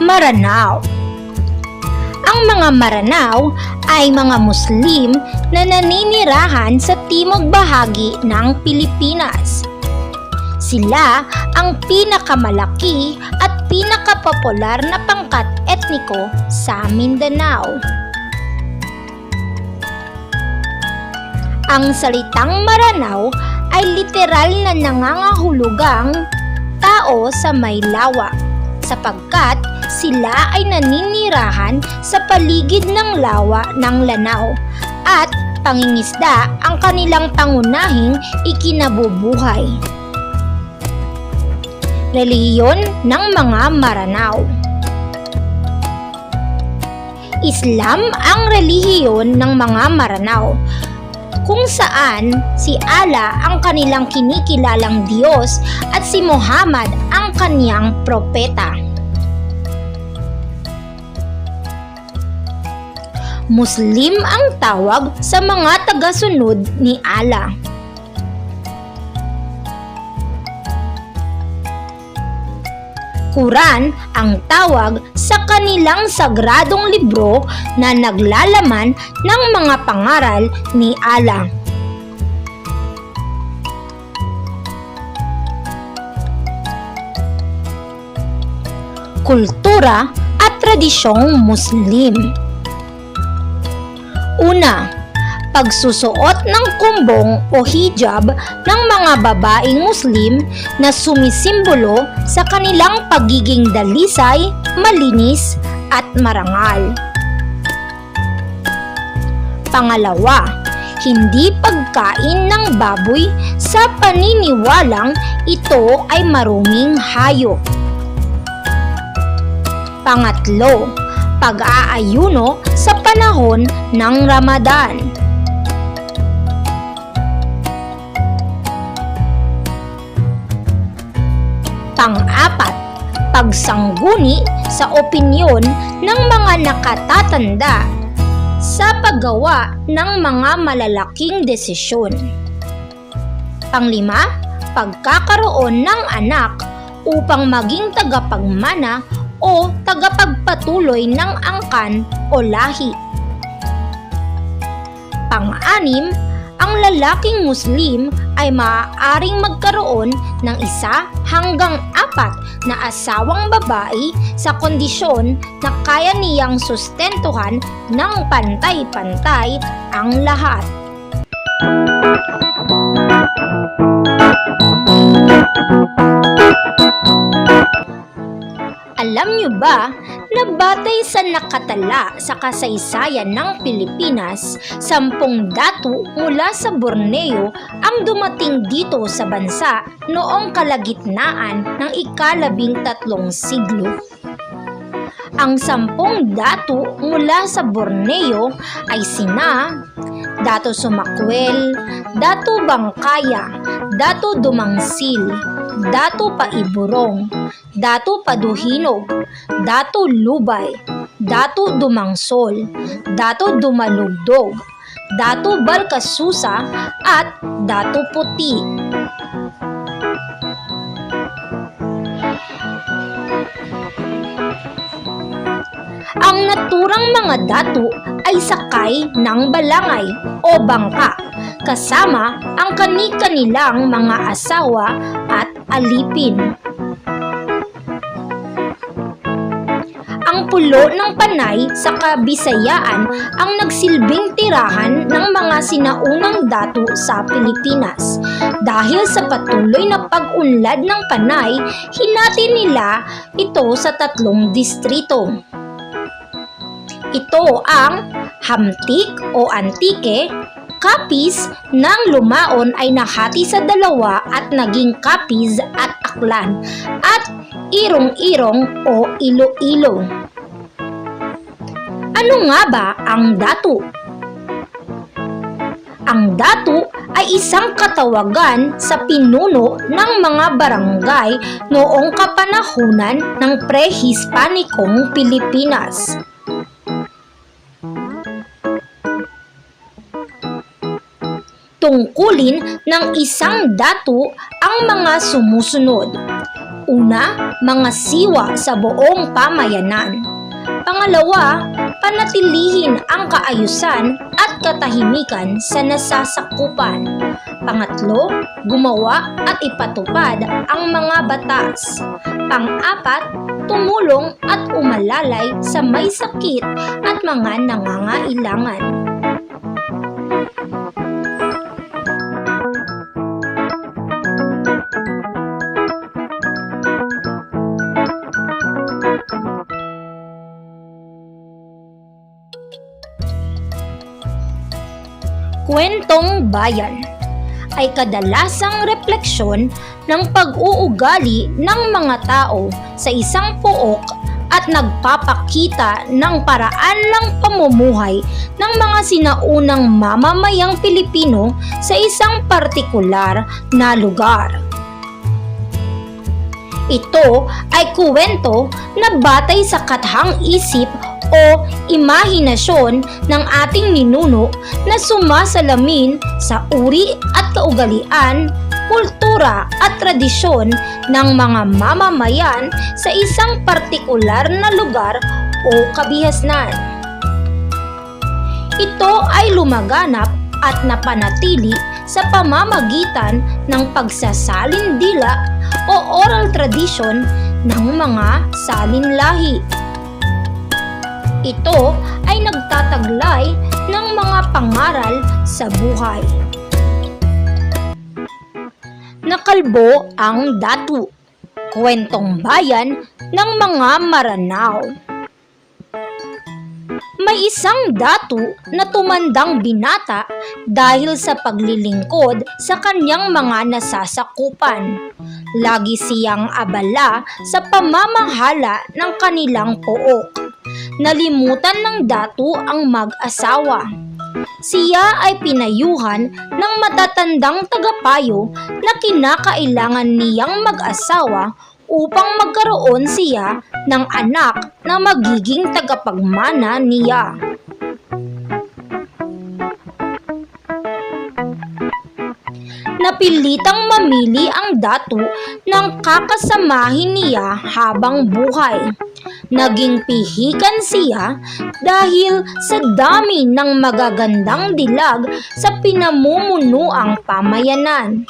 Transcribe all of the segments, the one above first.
Maranao. Ang mga Maranao ay mga Muslim na naninirahan sa timog bahagi ng Pilipinas. Sila ang pinakamalaki at pinakapopular na pangkat etniko sa Mindanao. Ang salitang Maranao ay literal na nangangahulugang tao sa may lawa sapagkat sila ay naninirahan sa paligid ng lawa ng Lanao at pangingisda ang kanilang pangunahing ikinabubuhay. Relihiyon ng mga Maranao Islam ang relihiyon ng mga Maranao kung saan si Allah ang kanilang kinikilalang Diyos at si Muhammad ang kaniyang propeta. Muslim ang tawag sa mga tagasunod ni Allah. Quran ang tawag sa kanilang sagradong libro na naglalaman ng mga pangaral ni Allah. Kultura at tradisyong Muslim Una, pagsusuot ng kumbong o hijab ng mga babaeng Muslim na sumisimbolo sa kanilang pagiging dalisay, malinis at marangal. Pangalawa, hindi pagkain ng baboy sa paniniwalang ito ay maruming hayop. Pangatlo, pag-aayuno sa panahon ng Ramadan. Pang-apat, pagsangguni sa opinyon ng mga nakatatanda sa paggawa ng mga malalaking desisyon. Panglima, pagkakaroon ng anak upang maging tagapagmana o tagapagpatuloy ng angkan o lahi. Pang-anim, ang lalaking Muslim ay maaaring magkaroon ng isa hanggang apat na asawang babae sa kondisyon na kaya niyang sustentuhan ng pantay-pantay ang lahat. Alam niyo ba na batay sa nakatala sa kasaysayan ng Pilipinas, sampung datu mula sa Borneo ang dumating dito sa bansa noong kalagitnaan ng ikalabing tatlong siglo. Ang sampung datu mula sa Borneo ay sina Dato Sumakwel, Dato Bangkaya, Dato Dumangsil, Dato Paiburong, Dato Paduhinog, Dato Lubay, Dato Dumangsol, Dato Dumalugdog, Dato Balkasusa at Dato Puti. Ang naturang mga dato ay sakay ng balangay o bangka kasama ang kani-kanilang mga asawa at alipin. Ang pulo ng panay sa kabisayaan ang nagsilbing tirahan ng mga sinaunang dato sa Pilipinas. Dahil sa patuloy na pag-unlad ng panay, hinati nila ito sa tatlong distrito. Ito ang Hamtik o Antique, Kapis ng Lumaon ay nahati sa dalawa at naging Kapiz at Aklan, at Irong-Irong o Ilo-Ilo. Ano nga ba ang datu? Ang datu ay isang katawagan sa pinuno ng mga barangay noong kapanahunan ng pre-Hispanikong Pilipinas. Tungkulin ng isang datu ang mga sumusunod. Una, mga siwa sa buong pamayanan. Pangalawa, panatilihin ang kaayusan at katahimikan sa nasasakupan. Pangatlo, gumawa at ipatupad ang mga batas. Pang-apat, tumulong at umalalay sa may sakit at mga nangangailangan. Kwentong Bayan ay kadalasang refleksyon ng pag-uugali ng mga tao sa isang pook at nagpapakita ng paraan ng pamumuhay ng mga sinaunang mamamayang Pilipino sa isang partikular na lugar. Ito ay kuwento na batay sa kathang isip o imahinasyon ng ating ninuno na sumasalamin sa uri at kaugalian, kultura at tradisyon ng mga mamamayan sa isang partikular na lugar o kabihasnan. Ito ay lumaganap at napanatili sa pamamagitan ng pagsasalin-dila o oral tradition ng mga salinlahi. Ito ay nagtataglay ng mga pangaral sa buhay. Nakalbo ang datu, kwentong bayan ng mga Maranao. May isang datu na tumandang binata dahil sa paglilingkod sa kanyang mga nasasakupan. Lagi siyang abala sa pamamahala ng kanilang pook. Nalimutan ng datu ang mag-asawa. Siya ay pinayuhan ng matatandang tagapayo na kinakailangan niyang mag-asawa upang magkaroon siya ng anak na magiging tagapagmana niya. Napilitang mamili ang datu ng kakasamahin niya habang buhay. Naging pihikan siya dahil sa dami ng magagandang dilag sa pinamumunuang pamayanan.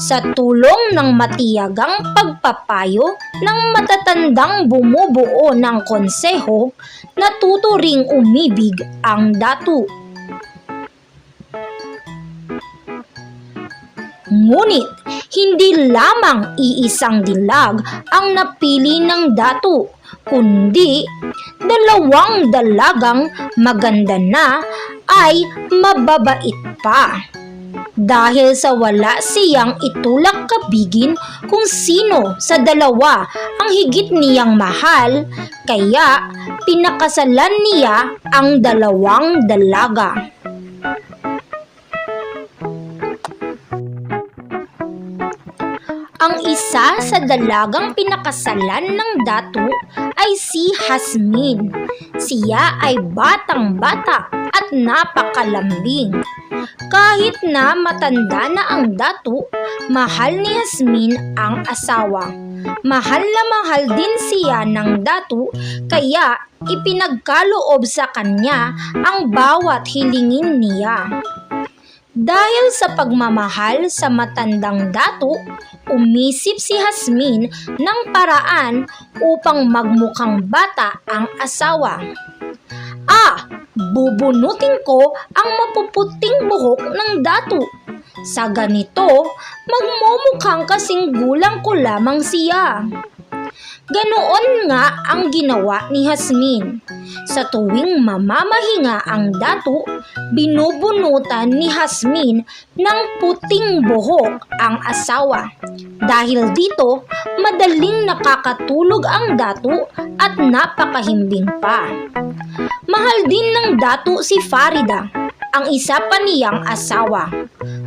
Sa tulong ng matiyagang pagpapayo ng matatandang bumubuo ng konseho, natuto ring umibig ang datu. Ngunit, hindi lamang iisang dilag ang napili ng datu, kundi dalawang dalagang maganda na ay mababait pa. Dahil sa wala siyang itulak kabigin kung sino sa dalawa ang higit niyang mahal, kaya pinakasalan niya ang dalawang dalaga. Isa sa dalagang pinakasalan ng datu ay si Hasmin. Siya ay batang-bata at napakalambing. Kahit na matanda na ang datu, mahal ni Hasmin ang asawa. Mahal na mahal din siya ng datu kaya ipinagkaloob sa kanya ang bawat hilingin niya. Dahil sa pagmamahal sa matandang datu, umisip si Hasmin ng paraan upang magmukhang bata ang asawa. Ah, bubunutin ko ang mapuputing buhok ng datu. Sa ganito, magmumukhang kasing gulang ko lamang siya. Ganoon nga ang ginawa ni Hasmin. Sa tuwing mamamahinga ang datu, binubunutan ni Hasmin ng puting buhok ang asawa. Dahil dito, madaling nakakatulog ang datu at napakahimbing pa. Mahal din ng datu si Farida, ang isa pa niyang asawa.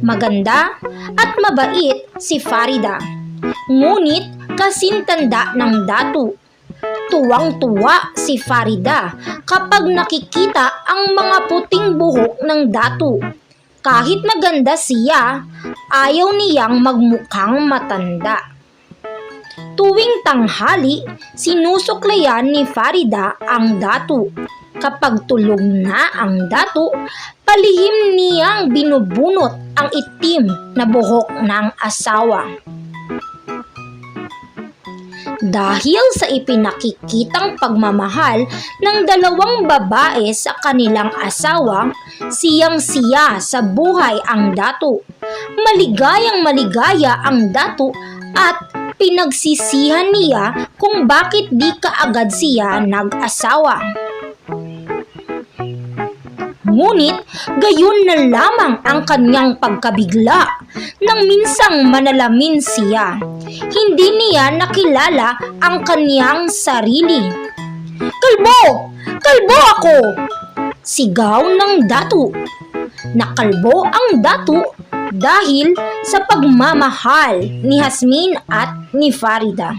Maganda at mabait si Farida. Ngunit kasintanda ng datu. Tuwang-tuwa si Farida kapag nakikita ang mga puting buhok ng datu. Kahit maganda siya, ayaw niyang magmukhang matanda. tuwing tanghali, sinusuklayan ni Farida ang datu. Kapag tulog na ang datu, palihim niyang binubunot ang itim na buhok ng asawa. Dahil sa ipinakikitang pagmamahal ng dalawang babae sa kanilang asawa, siyang-siya sa buhay ang datu. Maligayang maligaya ang datu at pinagsisihan niya kung bakit di kaagad siya nag-asawa. Ngunit gayon na lamang ang kanyang pagkabigla nang minsang manalamin siya. Hindi niya nakilala ang kanyang sarili. Kalbo! Kalbo ako! Sigaw ng datu. Nakalbo ang datu dahil sa pagmamahal ni Hasmin at ni Farida.